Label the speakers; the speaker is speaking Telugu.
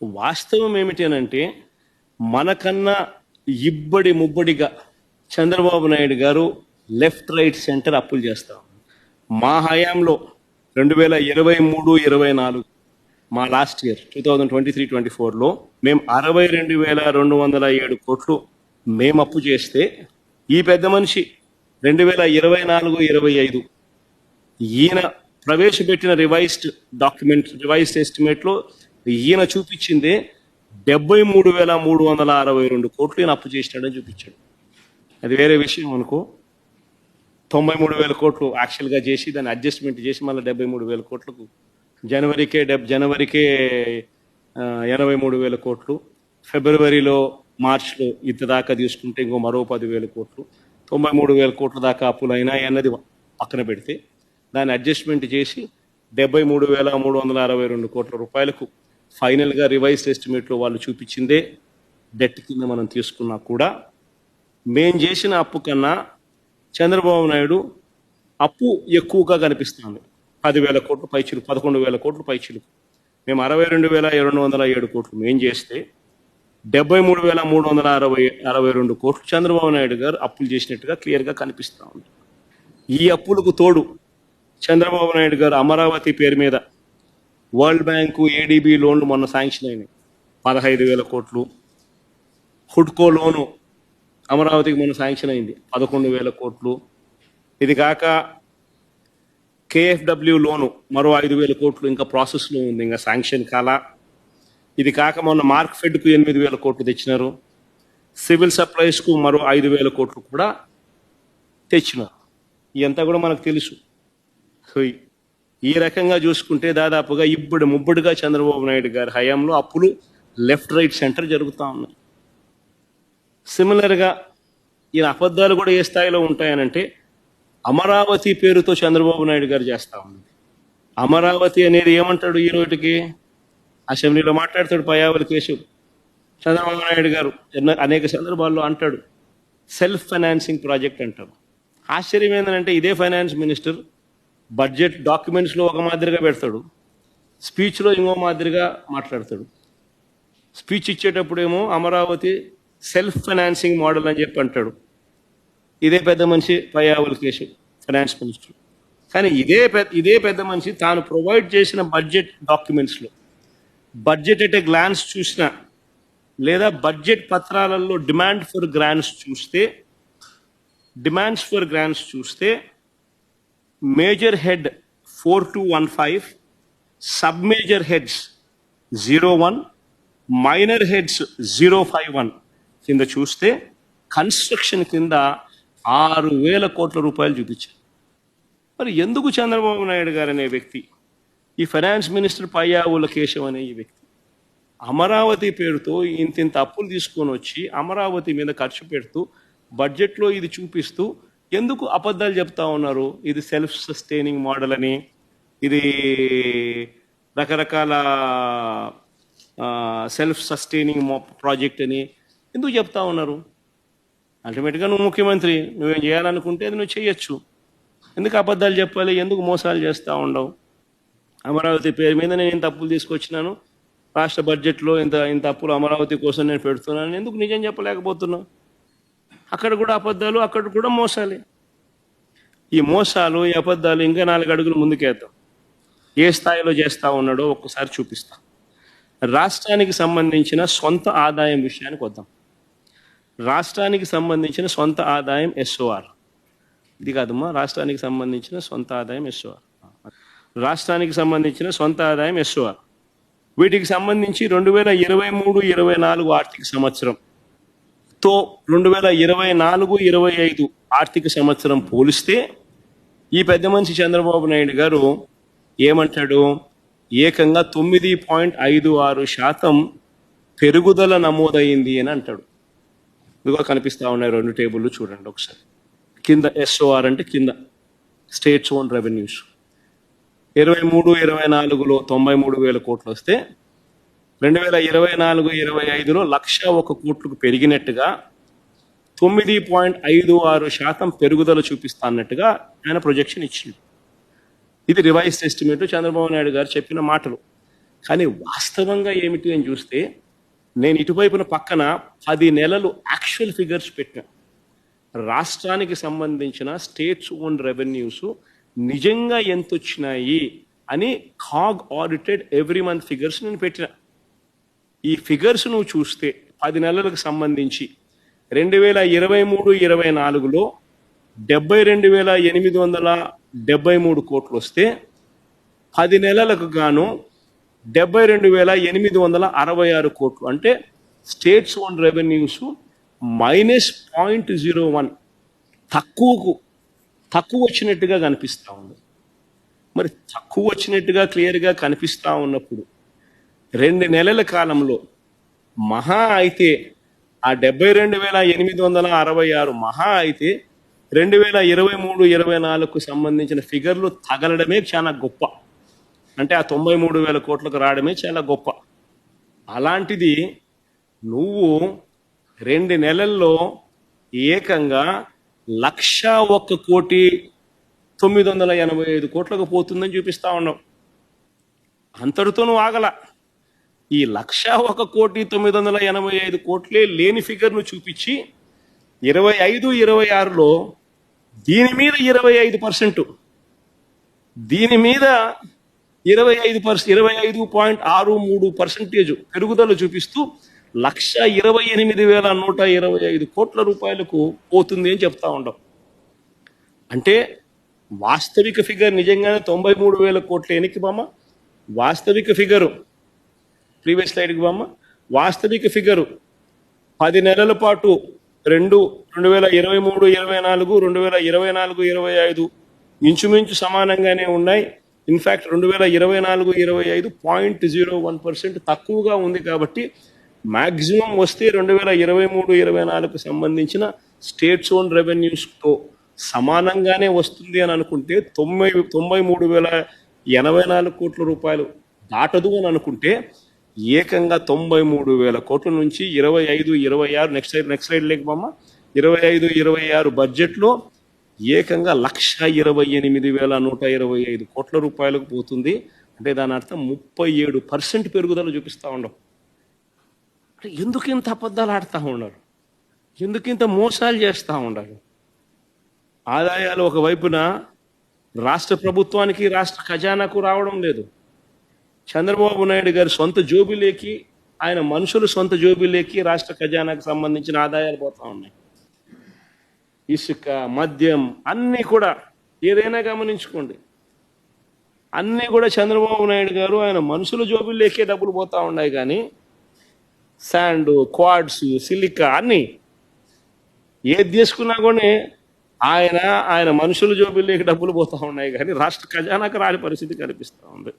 Speaker 1: వాస్తవం ఏమిటి అని అంటే మనకన్నా ఇబ్బడి ముబ్బడిగా చంద్రబాబు నాయుడు గారు లెఫ్ట్ రైట్ సెంటర్ అప్పులు చేస్తాం మా హయాంలో రెండు వేల ఇరవై మూడు ఇరవై నాలుగు మా last year two thousand twenty three twenty ఫోర్లో మేము అరవై రెండు వేల రెండు వందల ఏడు కోట్లు మేము అప్పు చేస్తే ఈ పెద్ద మనిషి రెండు వేల ఇరవై నాలుగు ఇరవై ఐదు ఈయన ప్రవేశపెట్టిన రివైజ్డ్ డాక్యుమెంట్ రివైజ్డ్ ఎస్టిమేట్లో ఈయన చూపించిందే డెబ్బై మూడు వేల మూడు వందల అరవై రెండు కోట్లు ఈయన అప్పు చేసినాడని చూపించాడు. అది వేరే విషయం అనుకో. తొంభై మూడు వేల కోట్లు యాక్చువల్గా చేసి దాన్ని అడ్జస్ట్మెంట్ చేసి మళ్ళీ డెబ్బై మూడు వేల కోట్లకు జనవరికే డెబ్ జనవరికే ఎనభై మూడు వేల కోట్లు. ఫిబ్రవరిలో మార్చ్లో ఇంత దాకా తీసుకుంటే ఇంకో మరో పదివేల కోట్లు. తొంభై మూడు వేల కోట్ల దాకా అప్పులు అయినాయి అన్నది పక్కన పెడితే దాన్ని అడ్జస్ట్మెంట్ చేసి డెబ్బై మూడు వేల మూడు వందల అరవై రెండు కోట్ల రూపాయలకు ఫైనల్గా రివైజ్ ఎస్టిమేట్లో వాళ్ళు చూపించిందే డెట్ కింద మనం తీసుకున్నా కూడా. మేం చేసిన అప్పు కన్నా చంద్రబాబు నాయుడు అప్పు ఎక్కువగా కనిపిస్తుంది. పదివేల కోట్లు పైచిలు పదకొండు వేల కోట్లు పైచిలు మేము అరవై రెండు వేల రెండు వందల ఏడు కోట్లు మేం చేస్తే డెబ్బై మూడు వేల మూడు వందల అరవై అరవై రెండు కోట్లు చంద్రబాబు నాయుడు గారు అప్పులు చేసినట్టుగా క్లియర్గా కనిపిస్తూ ఉంది. ఈ అప్పులకు తోడు చంద్రబాబు నాయుడు గారు అమరావతి పేరు మీద వరల్డ్ బ్యాంకు ఏడీబీ లోన్లు మొన్న శాంక్షన్ అయినాయి. పదహైదు వేల కోట్లు. హుడ్కో లోను అమరావతికి మొన్న శాంక్షన్ అయింది. పదకొండు వేల కోట్లు. ఇది కాక కేఎఫ్డబ్ల్యూ లోను మరో ఐదు వేల కోట్లు ఇంకా ప్రాసెస్లో ఉంది ఇంకా శాంక్షన్ కాలా. ఇది కాక మొన్న మార్క్ ఫెడ్కు ఎనిమిది వేల కోట్లు తెచ్చినారు. సివిల్ సప్లైస్కు మరో ఐదు వేల కోట్లు కూడా తెచ్చినారు. ఇదంతా కూడా మనకు తెలుసు. సో ఈ- రకంగా చూసుకుంటే దాదాపుగా ఇప్పుడు ముబ్బడిగా చంద్రబాబు నాయుడు గారి హయాంలో అప్పులు లెఫ్ట్ రైట్ సెంటర్ జరుగుతూ ఉన్నాయి. సిమిలర్గా ఈయన అబద్ధాలు కూడా ఏ స్థాయిలో ఉంటాయనంటే అమరావతి పేరుతో చంద్రబాబు నాయుడు గారు చేస్తా ఉన్నది అమరావతి అనేది ఏమంటాడు ఈ రోజుకి అసెంబ్లీలో మాట్లాడతాడు పయావలి కేశవ్. చంద్రబాబు నాయుడు గారు అనేక సందర్భాల్లో అంటాడు సెల్ఫ్ ఫైనాన్సింగ్ ప్రాజెక్ట్ అంటారు. ఆశ్చర్యం ఏంటంటే ఇదే ఫైనాన్స్ మినిస్టర్ బడ్జెట్ డాక్యుమెంట్స్లో ఒక మాదిరిగా పెడతాడు. స్పీచ్లో ఇంకో మాదిరిగా మాట్లాడతాడు. స్పీచ్ ఇచ్చేటప్పుడు ఏమో అమరావతి సెల్ఫ్ ఫైనాన్సింగ్ మోడల్ అని చెప్పి అంటాడు. ఇదే పెద్ద మనిషి పయ్యావల్ కేసు ఫైనాన్స్ మినిస్టర్. కానీ ఇదే పెద్ద ఇదే పెద్ద మనిషి తాను ప్రొవైడ్ చేసిన బడ్జెట్ డాక్యుమెంట్స్లో బడ్జెట్ ఎట్ ఏ గ్లాన్స్ చూసిన లేదా బడ్జెట్ పత్రాలలో డిమాండ్ ఫర్ గ్రాంట్స్ చూస్తే డిమాండ్స్ ఫర్ గ్రాంట్స్ చూస్తే major head four two one five sub major heads zero one minor heads zero five one. కింద చూస్తే కన్స్ట్రక్షన్ కింద ఆరు వేల కోట్ల రూపాయలు చూపించారు. మరి ఎందుకు చంద్రబాబు నాయుడు గారు అనే వ్యక్తి ఈ ఫైనాన్స్ మినిస్టర్ పయ్యావుల కేశవ్ అనే ఈ వ్యక్తి అమరావతి పేరుతో ఇంత ఇంత అప్పులు తీసుకొని వచ్చి అమరావతి మీద ఖర్చు పెడుతూ బడ్జెట్లో ఇది చూపిస్తూ ఎందుకు అబద్ధాలు చెప్తా ఉన్నారు? ఇది సెల్ఫ్ సస్టైనింగ్ మోడల్ అని. ఇది రకరకాల సెల్ఫ్ సస్టైనింగ్ ప్రాజెక్ట్ అని. ఎందుకు చెప్తా ఉన్నారు? అల్టిమేట్గా నువ్వు ముఖ్యమంత్రి నువ్వేం చేయాలనుకుంటే అది నువ్వు చేయొచ్చు. ఎందుకు అబద్ధాలు చెప్పాలి? ఎందుకు మోసాలు చేస్తూ ఉండవు? అమరావతి పేరు మీద నేను ఇంత అప్పులు తీసుకొచ్చినాను? రాష్ట్ర బడ్జెట్లో ఇంత ఇంత అప్పులు అమరావతి కోసం నేను పెడుతున్నాను. ఎందుకు నిజం చెప్పలేకపోతున్నాను అక్కడ కూడా అబద్ధాలు అక్కడ కూడా మోసాలే. ఈ మోసాలు ఈ అబద్ధాలు ఇంకా నాలుగు అడుగులు ముందుకేద్దాం. ఏ స్థాయిలో చేస్తా ఉన్నాడో ఒక్కసారి చూపిస్తాం. రాష్ట్రానికి సంబంధించిన సొంత ఆదాయం విషయానికి వద్దాం. రాష్ట్రానికి సంబంధించిన సొంత ఆదాయం ఎస్ఓఆర్. ఇది కాదమ్మా రాష్ట్రానికి సంబంధించిన సొంత ఆదాయం ఎస్ఓఆర్. రాష్ట్రానికి సంబంధించిన సొంత ఆదాయం ఎస్ఓఆర్. వీటికి సంబంధించి రెండు వేల ఇరవై మూడు ఇరవై నాలుగు ఆర్థిక సంవత్సరం. తో రెండు వేల ఇరవై నాలుగు ఇరవై ఐదు ఆర్థిక సంవత్సరం పోలిస్తే ఈ పెద్ద మనిషి చంద్రబాబు నాయుడు గారు ఏమంటాడు? ఏకంగా తొమ్మిది పాయింట్ ఐదు ఆరు శాతం పెరుగుదల నమోదైంది అని అంటాడు. ఇదిగో కనిపిస్తూ ఉన్నాయి రెండు టేబుల్ చూడండి ఒకసారి. కింద ఎస్ఓఆర్ అంటే కింద. స్టేట్స్ ఓన్ రెవెన్యూస్ ఇరవై మూడు ఇరవై నాలుగులో తొంభై మూడు వేల కోట్లు వస్తే రెండు వేల ఇరవై నాలుగు ఇరవై ఐదులో లక్ష ఒక కోట్లకు పెరిగినట్టుగా తొమ్మిది పాయింట్ ఐదు ఆరు శాతం పెరుగుదల చూపిస్తా అన్నట్టుగా ఆయన ప్రొజెక్షన్ ఇచ్చింది ఇది రివైజ్ ఎస్టిమేట్ చంద్రబాబు నాయుడు గారు చెప్పిన మాటలు. కానీ వాస్తవంగా ఏమిటి అని చూస్తే నేను ఇటువైపున పక్కన పది నెలలు యాక్చువల్ ఫిగర్స్ పెట్టిన. రాష్ట్రానికి సంబంధించిన స్టేట్స్ ఓన్ రెవెన్యూస్ నిజంగా ఎంత వచ్చినాయి అని CAG audited every month figures నేను పెట్టిన. ఈ ఫిగర్స్ నువ్వు చూస్తే పది నెలలకు సంబంధించి రెండు వేల ఇరవై మూడు ఇరవై నాలుగులో డెబ్బై రెండు వేల ఎనిమిది వందల డెబ్బై మూడు కోట్లు వస్తే పది నెలలకు గాను డెబ్బై రెండు వేల ఎనిమిది వందల అరవై ఆరు కోట్లు. అంటే states own revenues minus point zero one తక్కువకు తక్కువ వచ్చినట్టుగా కనిపిస్తూ ఉంది. మరి తక్కువ వచ్చినట్టుగా క్లియర్గా కనిపిస్తూ ఉన్నప్పుడు రెండు నెలల కాలంలో మహా అయితే ఆ డెబ్బై రెండు వేల ఎనిమిది వందల అరవై ఆరు మహా అయితే రెండు వేల ఇరవై మూడు ఇరవై నాలుగుకు సంబంధించిన ఫిగర్లు తగలడమే చాలా గొప్ప. అంటే ఆ తొంభై మూడు వేల కోట్లకు రావడమే చాలా గొప్ప. అలాంటిది నువ్వు రెండు నెలల్లో ఏకంగా లక్ష ఒక్క కోటి తొమ్మిది వందల ఎనభై ఐదు కోట్లకు పోతుందని చూపిస్తా ఉన్నావు. అంతటితో నువ్వు ఆగల. ఈ లక్ష ఒక కోటి తొమ్మిది వందల ఎనభై ఐదు కోట్లే లేని ఫిగర్ను చూపించి ఇరవై ఐదు ఇరవై ఆరులో దీని మీద ఇరవై ఐదు పర్సెంట్. దీని మీద ఇరవై ఐదు పర్సెంట్ ఇరవై ఐదు పాయింట్ ఆరు మూడు పర్సెంటేజ్ పెరుగుదల చూపిస్తూ లక్ష ఇరవై ఎనిమిది వేల నూట ఇరవై ఐదు కోట్ల రూపాయలకు పోతుంది అని చెప్తా ఉండం. అంటే వాస్తవిక ఫిగర్ నిజంగానే తొంభై మూడు వేల కోట్ల. ఎనికి బామ్మ? వాస్తవిక ఫిగరు. ప్రీవియస్ స్లైడ్కి బామ్మ వాస్తవిక ఫిగరు పది నెలల పాటు రెండు రెండు వేల ఇరవై మూడు ఇరవై నాలుగు రెండు వేల ఇరవై నాలుగు ఇరవై ఐదు ఇంచుమించు సమానంగానే ఉన్నాయి. ఇన్ఫ్యాక్ట్ రెండు వేల ఇరవై నాలుగు ఇరవై ఐదు పాయింట్ జీరో వన్ పర్సెంట్ తక్కువగా ఉంది కాబట్టి మ్యాక్సిమం వస్తే రెండు వేల ఇరవై మూడు ఇరవై నాలుగుకు సంబంధించిన స్టేట్స్ ఓన్ రెవెన్యూస్తో సమానంగానే వస్తుంది అని అనుకుంటే తొంభై తొంభై మూడు వేల ఎనభై నాలుగు కోట్ల రూపాయలు దాటదు అని అనుకుంటే ఏకంగా తొంభై మూడు వేల కోట్ల నుంచి ఇరవై ఐదు ఇరవై ఆరు నెక్స్ట్ సైడ్ నెక్స్ట్ సైడ్ లేకపోమ్మా ఇరవై ఐదు ఇరవై ఆరు బడ్జెట్లో ఏకంగా లక్ష ఇరవై ఎనిమిది వేల నూట ఇరవై ఐదు కోట్ల రూపాయలకు పోతుంది. అంటే దాని అర్థం ముప్పై ఏడు పర్సెంట్ పెరుగుదల చూపిస్తూ ఉండవు అంటే ఎందుకు ఇంత అబద్ధాలు ఆడుతూ ఉన్నారు? ఎందుకు ఇంత మోసాలు చేస్తూ ఉండరు ఆదాయాలు ఒకవైపున రాష్ట్ర ప్రభుత్వానికి రాష్ట్ర ఖజానాకు రావడం లేదు. చంద్రబాబు నాయుడు గారి సొంత జోబిలేకి ఆయన మనుషులు సొంత జోబిలేకి రాష్ట్ర ఖజానాకు సంబంధించిన ఆదాయాలు పోతా ఉన్నాయి. ఇసుక మద్యం అన్నీ కూడా ఏదైనా గమనించుకోండి. అన్నీ కూడా చంద్రబాబు నాయుడు గారు ఆయన మనుషుల జోబిల్లోకే డబ్బులు పోతా ఉన్నాయి కానీ శాండ్ క్వాడ్స్ సిలికా అన్నీ ఏది తీసుకున్నా కూడా ఆయన ఆయన మనుషుల జోబిల్లోకి డబ్బులు పోతా ఉన్నాయి కానీ రాష్ట్ర ఖజానాకు రాని పరిస్థితి కనిపిస్తూ ఉంది.